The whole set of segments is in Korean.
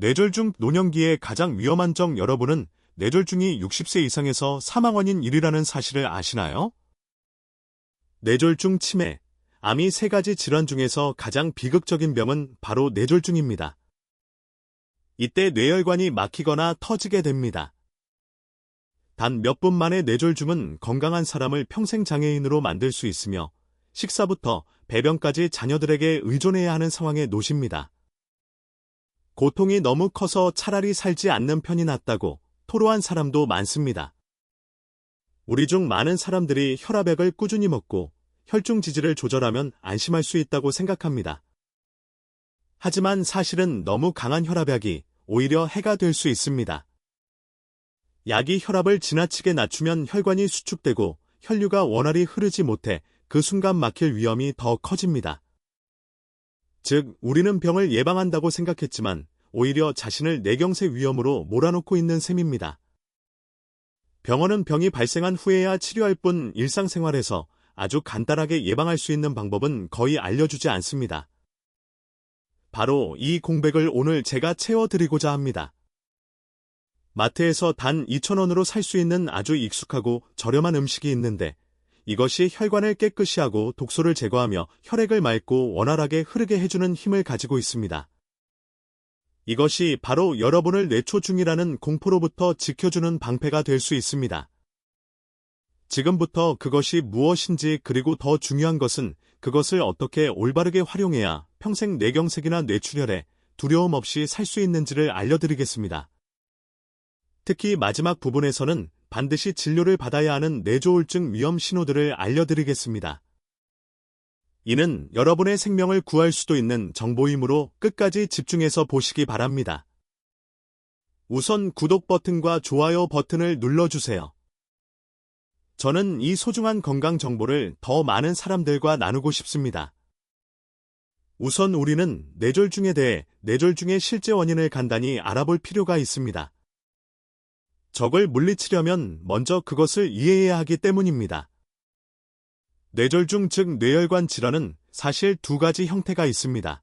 뇌졸중 노년기의 가장 위험한 점 여러분은 뇌졸중이 60세 이상에서 사망 원인 1위라는 사실을 아시나요? 뇌졸중 치매, 암이 세 가지 질환 중에서 가장 비극적인 병은 바로 뇌졸중입니다. 이때 뇌혈관이 막히거나 터지게 됩니다. 단 몇 분 만에 뇌졸중은 건강한 사람을 평생 장애인으로 만들 수 있으며 식사부터 배변까지 자녀들에게 의존해야 하는 상황에 놓십니다. 고통이 너무 커서 차라리 살지 않는 편이 낫다고 토로한 사람도 많습니다. 우리 중 많은 사람들이 혈압약을 꾸준히 먹고 혈중 지지를 조절하면 안심할 수 있다고 생각합니다. 하지만 사실은 너무 강한 혈압약이 오히려 해가 될 수 있습니다. 약이 혈압을 지나치게 낮추면 혈관이 수축되고 혈류가 원활히 흐르지 못해 그 순간 막힐 위험이 더 커집니다. 즉, 우리는 병을 예방한다고 생각했지만 오히려 자신을 내경색 위험으로 몰아놓고 있는 셈입니다. 병원은 병이 발생한 후에야 치료할 뿐 일상생활에서 아주 간단하게 예방할 수 있는 방법은 거의 알려주지 않습니다. 바로 이 공백을 오늘 제가 채워드리고자 합니다. 마트에서 단 2,000원으로 살 수 있는 아주 익숙하고 저렴한 음식이 있는데 이것이 혈관을 깨끗이 하고 독소를 제거하며 혈액을 맑고 원활하게 흐르게 해주는 힘을 가지고 있습니다. 이것이 바로 여러분을 뇌초 중이라는 공포로부터 지켜주는 방패가 될 수 있습니다. 지금부터 그것이 무엇인지 그리고 더 중요한 것은 그것을 어떻게 올바르게 활용해야 평생 뇌경색이나 뇌출혈에 두려움 없이 살 수 있는지를 알려드리겠습니다. 특히 마지막 부분에서는 반드시 진료를 받아야 하는 뇌조울증 위험 신호들을 알려드리겠습니다. 이는 여러분의 생명을 구할 수도 있는 정보이므로 끝까지 집중해서 보시기 바랍니다. 우선 구독 버튼과 좋아요 버튼을 눌러주세요. 저는 이 소중한 건강 정보를 더 많은 사람들과 나누고 싶습니다. 우선 우리는 뇌졸중에 대해 뇌졸중의 실제 원인을 간단히 알아볼 필요가 있습니다. 적을 물리치려면 먼저 그것을 이해해야 하기 때문입니다. 뇌졸중 즉 뇌혈관 질환은 사실 두 가지 형태가 있습니다.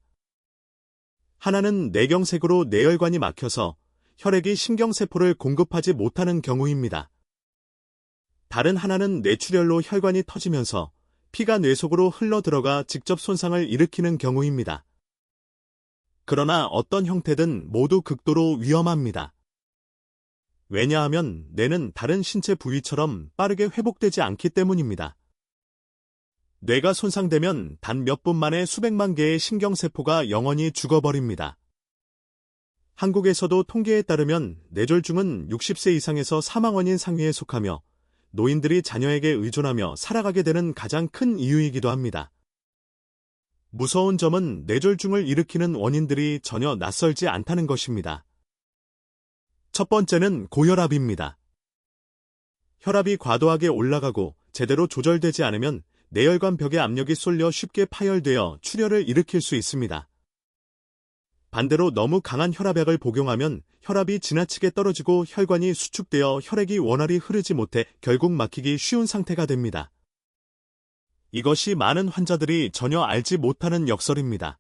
하나는 뇌경색으로 뇌혈관이 막혀서 혈액이 신경세포를 공급하지 못하는 경우입니다. 다른 하나는 뇌출혈로 혈관이 터지면서 피가 뇌 속으로 흘러 들어가 직접 손상을 일으키는 경우입니다. 그러나 어떤 형태든 모두 극도로 위험합니다. 왜냐하면 뇌는 다른 신체 부위처럼 빠르게 회복되지 않기 때문입니다. 뇌가 손상되면 단 몇 분 만에 수백만 개의 신경세포가 영원히 죽어버립니다. 한국에서도 통계에 따르면 뇌졸중은 60세 이상에서 사망원인 상위에 속하며 노인들이 자녀에게 의존하며 살아가게 되는 가장 큰 이유이기도 합니다. 무서운 점은 뇌졸중을 일으키는 원인들이 전혀 낯설지 않다는 것입니다. 첫 번째는 고혈압입니다. 혈압이 과도하게 올라가고 제대로 조절되지 않으면 내혈관 벽에 압력이 쏠려 쉽게 파열되어 출혈을 일으킬 수 있습니다. 반대로 너무 강한 혈압약을 복용하면 혈압이 지나치게 떨어지고 혈관이 수축되어 혈액이 원활히 흐르지 못해 결국 막히기 쉬운 상태가 됩니다. 이것이 많은 환자들이 전혀 알지 못하는 역설입니다.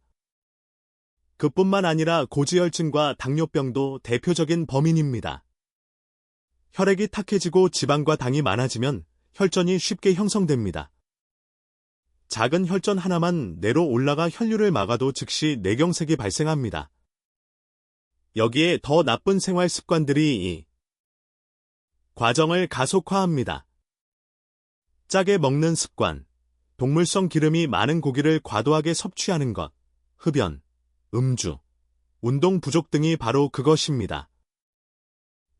그뿐만 아니라 고지혈증과 당뇨병도 대표적인 범인입니다. 혈액이 탁해지고 지방과 당이 많아지면 혈전이 쉽게 형성됩니다. 작은 혈전 하나만 내로 올라가 혈류를 막아도 즉시 뇌경색이 발생합니다. 여기에 더 나쁜 생활 습관들이 이 과정을 가속화합니다. 짜게 먹는 습관, 동물성 기름이 많은 고기를 과도하게 섭취하는 것, 흡연, 음주, 운동 부족 등이 바로 그것입니다.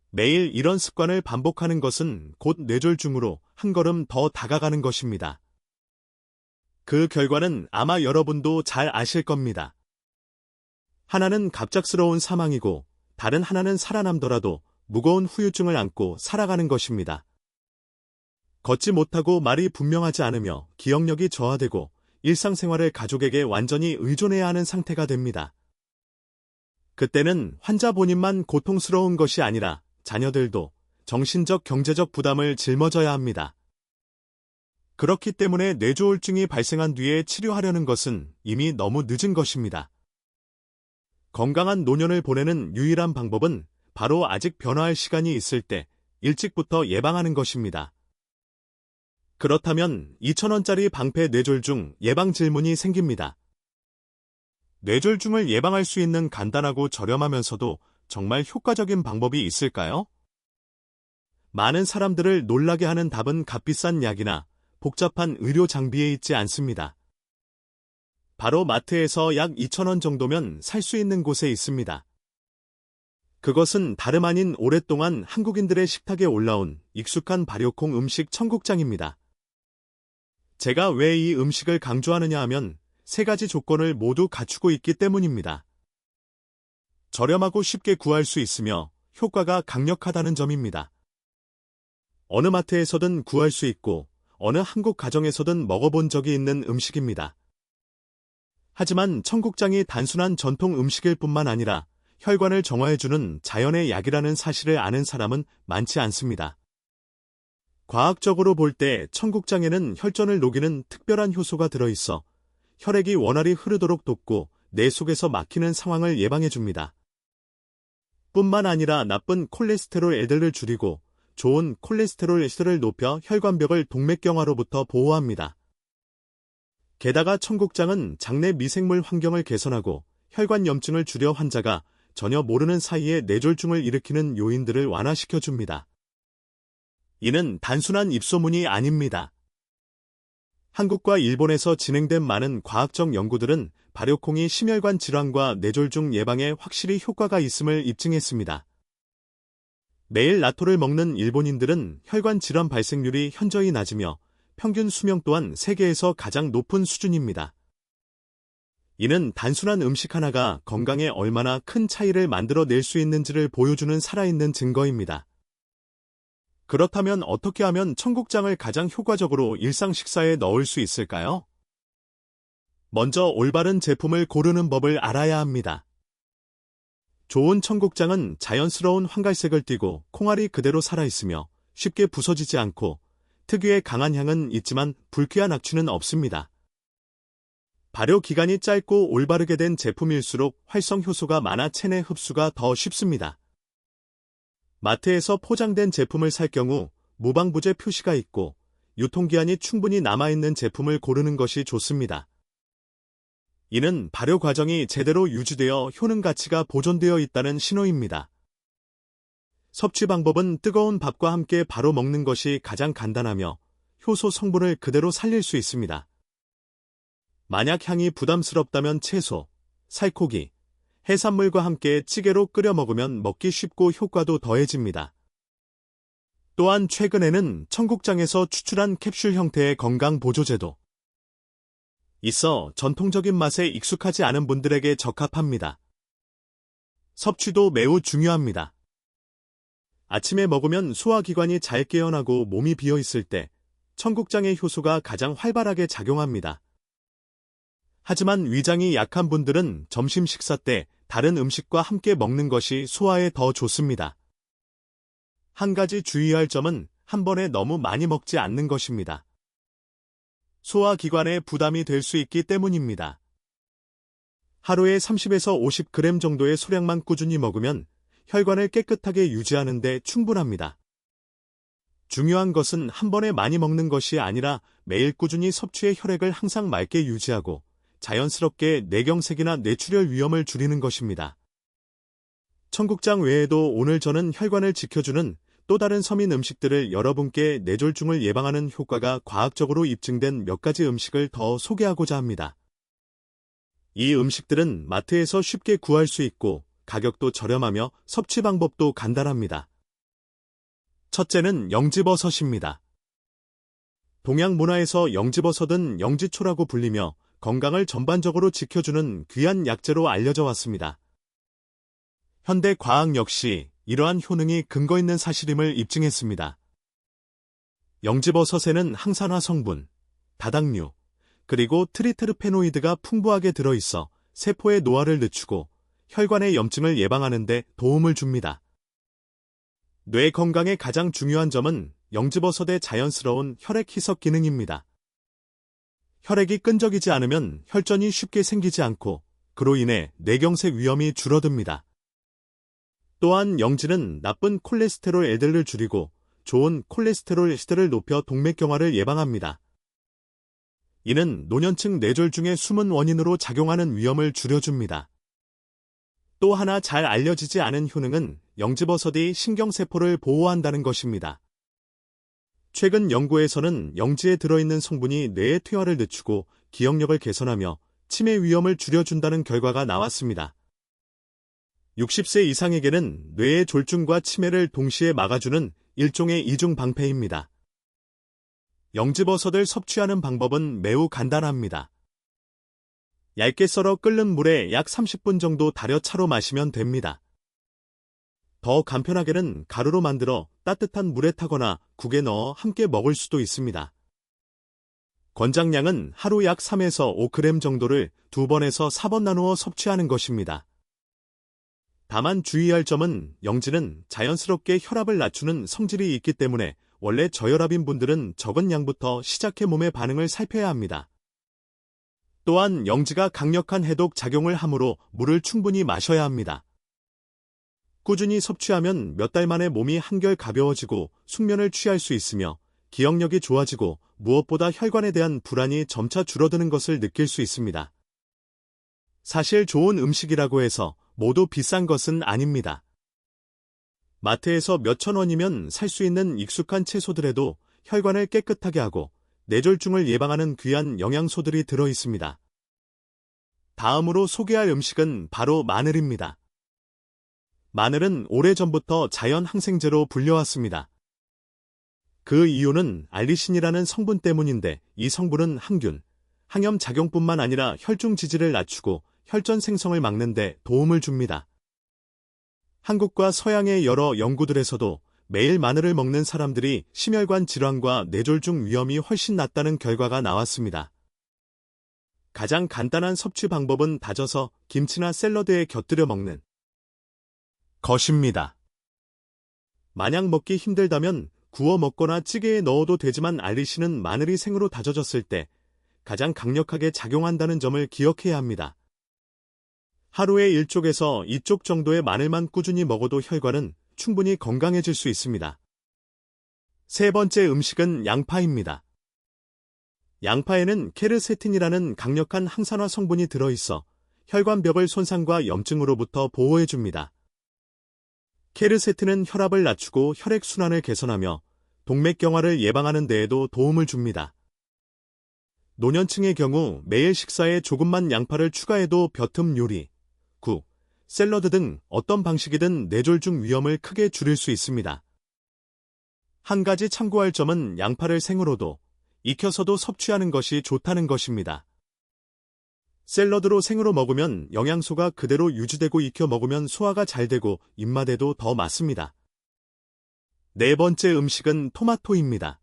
매일 이런 습관을 반복하는 것은 곧 뇌졸중으로 한 걸음 더 다가가는 것입니다. 그 결과는 아마 여러분도 잘 아실 겁니다. 하나는 갑작스러운 사망이고 다른 하나는 살아남더라도 무거운 후유증을 안고 살아가는 것입니다. 걷지 못하고 말이 분명하지 않으며 기억력이 저하되고 일상생활을 가족에게 완전히 의존해야 하는 상태가 됩니다. 그때는 환자 본인만 고통스러운 것이 아니라 자녀들도 정신적 경제적 부담을 짊어져야 합니다. 그렇기 때문에 뇌조울증이 발생한 뒤에 치료하려는 것은 이미 너무 늦은 것입니다. 건강한 노년을 보내는 유일한 방법은 바로 아직 변화할 시간이 있을 때 일찍부터 예방하는 것입니다. 그렇다면 2,000원짜리 방패 뇌졸중 예방 질문이 생깁니다. 뇌졸중을 예방할 수 있는 간단하고 저렴하면서도 정말 효과적인 방법이 있을까요? 많은 사람들을 놀라게 하는 답은 값비싼 약이나 복잡한 의료 장비에 있지 않습니다. 바로 마트에서 약 2,000원 정도면 살 수 있는 곳에 있습니다. 그것은 다름 아닌 오랫동안 한국인들의 식탁에 올라온 익숙한 발효콩 음식 청국장입니다. 제가 왜 이 음식을 강조하느냐 하면 세 가지 조건을 모두 갖추고 있기 때문입니다. 저렴하고 쉽게 구할 수 있으며 효과가 강력하다는 점입니다. 어느 마트에서든 구할 수 있고 어느 한국 가정에서든 먹어본 적이 있는 음식입니다. 하지만 청국장이 단순한 전통 음식일 뿐만 아니라 혈관을 정화해주는 자연의 약이라는 사실을 아는 사람은 많지 않습니다. 과학적으로 볼 때 청국장에는 혈전을 녹이는 특별한 효소가 들어있어 혈액이 원활히 흐르도록 돕고 내 속에서 막히는 상황을 예방해줍니다. 뿐만 아니라 나쁜 콜레스테롤 애들을 줄이고 좋은 콜레스테롤 애들을 높여 혈관벽을 동맥경화로부터 보호합니다. 게다가 청국장은 장내 미생물 환경을 개선하고 혈관 염증을 줄여 환자가 전혀 모르는 사이에 뇌졸중을 일으키는 요인들을 완화시켜 줍니다. 이는 단순한 입소문이 아닙니다. 한국과 일본에서 진행된 많은 과학적 연구들은 발효콩이 심혈관 질환과 뇌졸중 예방에 확실히 효과가 있음을 입증했습니다. 매일 나토를 먹는 일본인들은 혈관 질환 발생률이 현저히 낮으며 평균 수명 또한 세계에서 가장 높은 수준입니다. 이는 단순한 음식 하나가 건강에 얼마나 큰 차이를 만들어낼 수 있는지를 보여주는 살아있는 증거입니다. 그렇다면 어떻게 하면 청국장을 가장 효과적으로 일상 식사에 넣을 수 있을까요? 먼저 올바른 제품을 고르는 법을 알아야 합니다. 좋은 청국장은 자연스러운 황갈색을 띠고 콩알이 그대로 살아있으며 쉽게 부서지지 않고 특유의 강한 향은 있지만 불쾌한 악취는 없습니다. 발효 기간이 짧고 올바르게 된 제품일수록 활성 효소가 많아 체내 흡수가 더 쉽습니다. 마트에서 포장된 제품을 살 경우 무방부제 표시가 있고 유통기한이 충분히 남아있는 제품을 고르는 것이 좋습니다. 이는 발효 과정이 제대로 유지되어 효능 가치가 보존되어 있다는 신호입니다. 섭취 방법은 뜨거운 밥과 함께 바로 먹는 것이 가장 간단하며 효소 성분을 그대로 살릴 수 있습니다. 만약 향이 부담스럽다면 채소, 살코기, 해산물과 함께 찌개로 끓여 먹으면 먹기 쉽고 효과도 더해집니다. 또한 최근에는 청국장에서 추출한 캡슐 형태의 건강 보조제도 있어 전통적인 맛에 익숙하지 않은 분들에게 적합합니다. 섭취도 매우 중요합니다. 아침에 먹으면 소화기관이 잘 깨어나고 몸이 비어 있을 때 청국장의 효소가 가장 활발하게 작용합니다. 하지만 위장이 약한 분들은 점심 식사 때 다른 음식과 함께 먹는 것이 소화에 더 좋습니다. 한 가지 주의할 점은 한 번에 너무 많이 먹지 않는 것입니다. 소화기관에 부담이 될 수 있기 때문입니다. 하루에 30에서 50g 정도의 소량만 꾸준히 먹으면 혈관을 깨끗하게 유지하는 데 충분합니다. 중요한 것은 한 번에 많이 먹는 것이 아니라 매일 꾸준히 섭취의 혈액을 항상 맑게 유지하고 자연스럽게 뇌경색이나 뇌출혈 위험을 줄이는 것입니다. 청국장 외에도 오늘 저는 혈관을 지켜주는 또 다른 서민 음식들을 여러분께 뇌졸중을 예방하는 효과가 과학적으로 입증된 몇 가지 음식을 더 소개하고자 합니다. 이 음식들은 마트에서 쉽게 구할 수 있고 가격도 저렴하며 섭취 방법도 간단합니다. 첫째는 영지버섯입니다. 동양 문화에서 영지버섯은 영지초라고 불리며 건강을 전반적으로 지켜주는 귀한 약재로 알려져 왔습니다. 현대 과학 역시 이러한 효능이 근거 있는 사실임을 입증했습니다. 영지버섯에는 항산화 성분, 다당류, 그리고 트리테르페노이드가 풍부하게 들어있어 세포의 노화를 늦추고 혈관의 염증을 예방하는 데 도움을 줍니다. 뇌 건강의 가장 중요한 점은 영지버섯의 자연스러운 혈액 희석 기능입니다. 혈액이 끈적이지 않으면 혈전이 쉽게 생기지 않고 그로 인해 뇌경색 위험이 줄어듭니다. 또한 영지는 나쁜 콜레스테롤 애들을 줄이고 좋은 콜레스테롤 시들을 높여 동맥경화를 예방합니다. 이는 노년층 뇌졸 중의 숨은 원인으로 작용하는 위험을 줄여줍니다. 또 하나 잘 알려지지 않은 효능은 영지버섯이 신경세포를 보호한다는 것입니다. 최근 연구에서는 영지에 들어있는 성분이 뇌의 퇴화를 늦추고 기억력을 개선하며 치매 위험을 줄여준다는 결과가 나왔습니다. 60세 이상에게는 뇌의 졸중과 치매를 동시에 막아주는 일종의 이중 방패입니다. 영지버섯을 섭취하는 방법은 매우 간단합니다. 얇게 썰어 끓는 물에 약 30분 정도 달여 차로 마시면 됩니다. 더 간편하게는 가루로 만들어 따뜻한 물에 타거나 국에 넣어 함께 먹을 수도 있습니다. 권장량은 하루 약 3에서 5g 정도를 두 번에서 4번 나누어 섭취하는 것입니다. 다만 주의할 점은 영지는 자연스럽게 혈압을 낮추는 성질이 있기 때문에 원래 저혈압인 분들은 적은 양부터 시작해 몸의 반응을 살펴야 합니다. 또한 영지가 강력한 해독 작용을 하므로 물을 충분히 마셔야 합니다. 꾸준히 섭취하면 몇 달 만에 몸이 한결 가벼워지고 숙면을 취할 수 있으며 기억력이 좋아지고 무엇보다 혈관에 대한 불안이 점차 줄어드는 것을 느낄 수 있습니다. 사실 좋은 음식이라고 해서 모두 비싼 것은 아닙니다. 마트에서 몇천 원이면 살 수 있는 익숙한 채소들에도 혈관을 깨끗하게 하고 뇌졸중을 예방하는 귀한 영양소들이 들어 있습니다. 다음으로 소개할 음식은 바로 마늘입니다. 마늘은 오래전부터 자연 항생제로 불려왔습니다. 그 이유는 알리신이라는 성분 때문인데 이 성분은 항균, 항염 작용뿐만 아니라 혈중 지질을 낮추고 혈전 생성을 막는 데 도움을 줍니다. 한국과 서양의 여러 연구들에서도 매일 마늘을 먹는 사람들이 심혈관 질환과 뇌졸중 위험이 훨씬 낮다는 결과가 나왔습니다. 가장 간단한 섭취 방법은 다져서 김치나 샐러드에 곁들여 먹는 것입니다. 만약 먹기 힘들다면 구워 먹거나 찌개에 넣어도 되지만 알리시는 마늘이 생으로 다져졌을 때 가장 강력하게 작용한다는 점을 기억해야 합니다. 하루에 1쪽에서 2쪽 정도의 마늘만 꾸준히 먹어도 혈관은 충분히 건강해질 수 있습니다. 세 번째 음식은 양파입니다. 양파에는 케르세틴이라는 강력한 항산화 성분이 들어있어 혈관벽을 손상과 염증으로부터 보호해줍니다. 케르세틴은 혈압을 낮추고 혈액순환을 개선하며 동맥경화를 예방하는 데에도 도움을 줍니다. 노년층의 경우 매일 식사에 조금만 양파를 추가해도 벼틈 요리, 국, 샐러드 등 어떤 방식이든 뇌졸중 위험을 크게 줄일 수 있습니다. 한 가지 참고할 점은 양파를 생으로도 익혀서도 섭취하는 것이 좋다는 것입니다. 샐러드로 생으로 먹으면 영양소가 그대로 유지되고 익혀 먹으면 소화가 잘 되고 입맛에도 더 맞습니다. 네 번째 음식은 토마토입니다.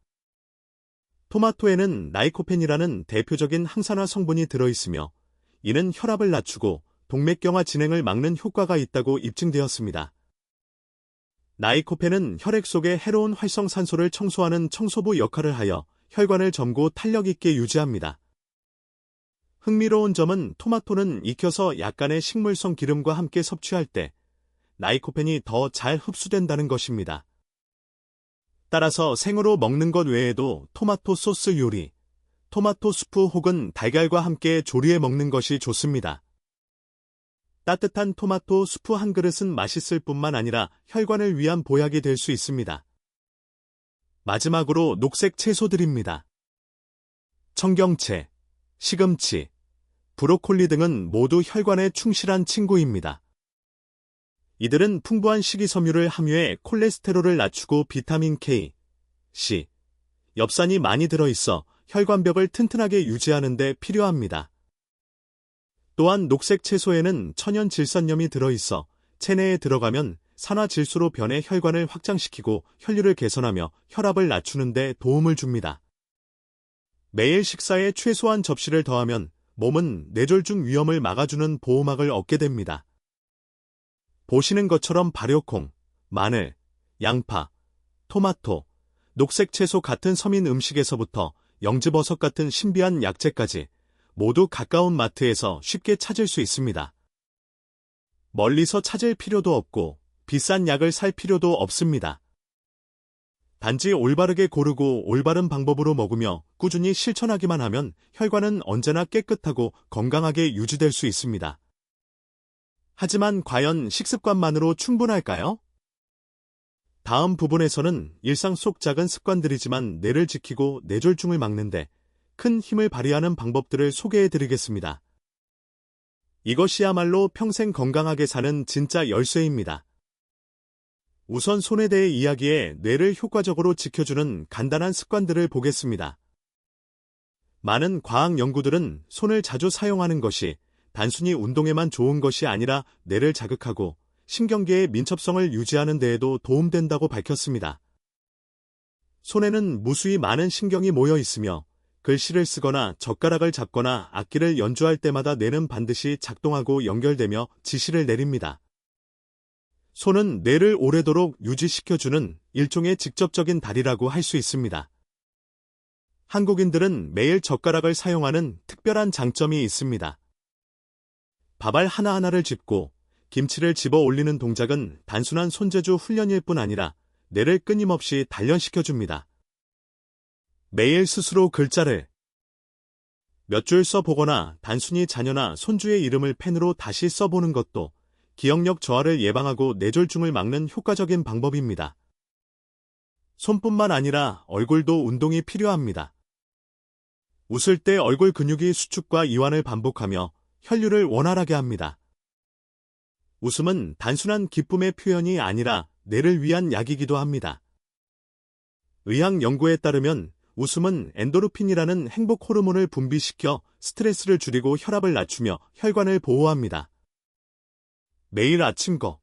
토마토에는 나이코펜이라는 대표적인 항산화 성분이 들어있으며 이는 혈압을 낮추고 동맥경화 진행을 막는 효과가 있다고 입증되었습니다. 나이코펜은 혈액 속의 해로운 활성산소를 청소하는 청소부 역할을 하여 혈관을 점고 탄력 있게 유지합니다. 흥미로운 점은 토마토는 익혀서 약간의 식물성 기름과 함께 섭취할 때 나이코펜이 더 잘 흡수된다는 것입니다. 따라서 생으로 먹는 것 외에도 토마토 소스 요리, 토마토 수프 혹은 달걀과 함께 조리해 먹는 것이 좋습니다. 따뜻한 토마토 수프 한 그릇은 맛있을 뿐만 아니라 혈관을 위한 보약이 될 수 있습니다. 마지막으로 녹색 채소들입니다. 청경채, 시금치, 브로콜리 등은 모두 혈관에 충실한 친구입니다. 이들은 풍부한 식이섬유를 함유해 콜레스테롤을 낮추고 비타민 K, C, 엽산이 많이 들어있어 혈관벽을 튼튼하게 유지하는 데 필요합니다. 또한 녹색 채소에는 천연 질산염이 들어있어 체내에 들어가면 산화질소로 변해 혈관을 확장시키고 혈류를 개선하며 혈압을 낮추는 데 도움을 줍니다. 매일 식사에 최소한 접시를 더하면 몸은 뇌졸중 위험을 막아주는 보호막을 얻게 됩니다. 보시는 것처럼 발효콩, 마늘, 양파, 토마토, 녹색 채소 같은 서민 음식에서부터 영지버섯 같은 신비한 약재까지 모두 가까운 마트에서 쉽게 찾을 수 있습니다. 멀리서 찾을 필요도 없고 비싼 약을 살 필요도 없습니다. 단지 올바르게 고르고 올바른 방법으로 먹으며 꾸준히 실천하기만 하면 혈관은 언제나 깨끗하고 건강하게 유지될 수 있습니다. 하지만 과연 식습관만으로 충분할까요? 다음 부분에서는 일상 속 작은 습관들이지만 뇌를 지키고 뇌졸중을 막는데 큰 힘을 발휘하는 방법들을 소개해 드리겠습니다. 이것이야말로 평생 건강하게 사는 진짜 열쇠입니다. 우선 손에 대해 이야기해 뇌를 효과적으로 지켜주는 간단한 습관들을 보겠습니다. 많은 과학 연구들은 손을 자주 사용하는 것이 단순히 운동에만 좋은 것이 아니라 뇌를 자극하고 신경계의 민첩성을 유지하는 데에도 도움된다고 밝혔습니다. 손에는 무수히 많은 신경이 모여 있으며 글씨를 쓰거나 젓가락을 잡거나 악기를 연주할 때마다 뇌는 반드시 작동하고 연결되며 지시를 내립니다. 손은 뇌를 오래도록 유지시켜주는 일종의 직접적인 다리라고 할 수 있습니다. 한국인들은 매일 젓가락을 사용하는 특별한 장점이 있습니다. 밥알 하나하나를 짚고 김치를 집어 올리는 동작은 단순한 손재주 훈련일 뿐 아니라 뇌를 끊임없이 단련시켜줍니다. 매일 스스로 글자를 몇 줄 써보거나 단순히 자녀나 손주의 이름을 펜으로 다시 써보는 것도 기억력 저하를 예방하고 뇌졸중을 막는 효과적인 방법입니다. 손뿐만 아니라 얼굴도 운동이 필요합니다. 웃을 때 얼굴 근육이 수축과 이완을 반복하며 혈류를 원활하게 합니다. 웃음은 단순한 기쁨의 표현이 아니라 뇌를 위한 약이기도 합니다. 의학 연구에 따르면 웃음은 엔도르핀이라는 행복 호르몬을 분비시켜 스트레스를 줄이고 혈압을 낮추며 혈관을 보호합니다. 매일 아침 거